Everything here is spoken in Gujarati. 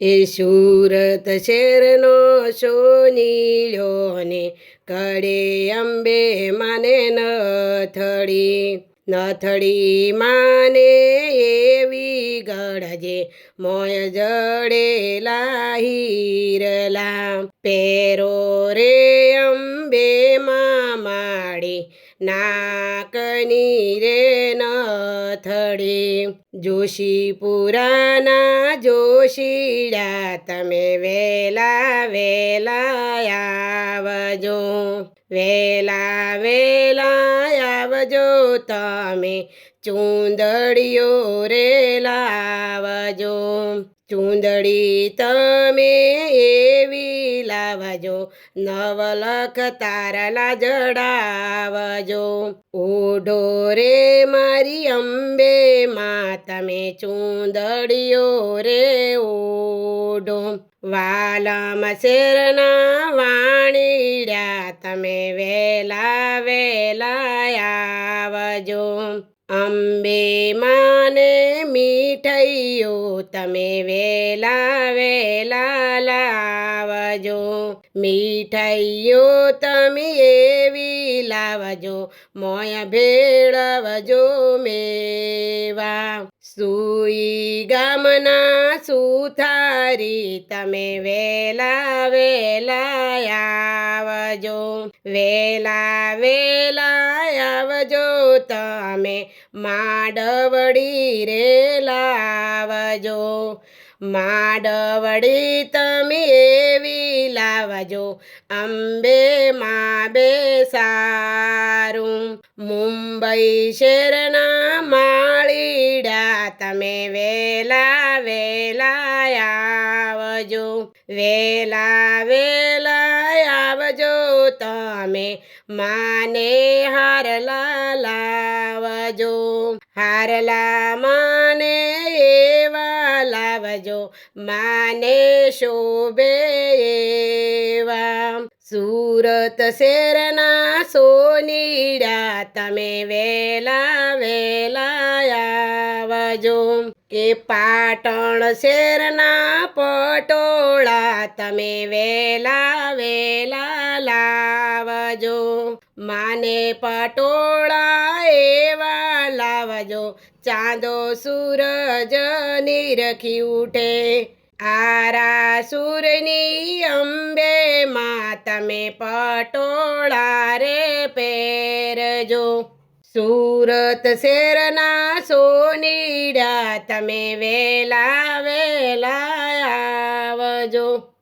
એ સુરત શેરનો સોનીલ્યો ને કડે અંબે માને નથડી નથડી માને એવી ગળજે મોય જડે હીરલા પેરો રે અંબે માડી, નાકની રે નથડી જોશીપુરાના જોશીડા તમે વેલા વેલા આવજો વેલા વેલા આવજો તમે ચૂંદડીઓ રે લાવજો. ચૂંદડી તમે એવી લાવજો. નવલખ તારલા જડાવજો. ઓઢો રે મારી અંબે માં તમે ચૂંદડીઓ રે ઓઢો. વાલમ શેરના વાણીડ્યા તમે વેલા વેલા આવજો. અંબે માને મીઠૈયો તમે વેલા વેલા લાવજો. મીઠૈયો તમે એવી લાવજો, મોય ભેળવજો મેવા. સુઈ ગામના સુથારી, તમે વેલા વેલા આવજો. વેલા વેલા આવજો. તમે માડવડી રે લાવજો, માડવડી તમે એવી લાવજો, અંબે બે સારું. મુંબઈ શેરના માળીડા તમે વેલા વેલા આવજો. વેલા વેલા આવજો. તમે માને હારલા લાવજો. હારલા માને એવા લાવજો. માને શોભે એવા. સુરત શેરના સોનીડા, તમે વેલા વેલા આવજો. કે પાટણ શેરના પટોળા તમે વેલા વેલા લાવજો. માને પટોળા એવા લાવજો, ચાંદો સૂરજ નિરખી ઉઠે. આરા સૂરની અંબે માં તમે પટોળા રે પહેરજો. સુરત શેરના સોનીડા તમે વેલા વેલા આવજો.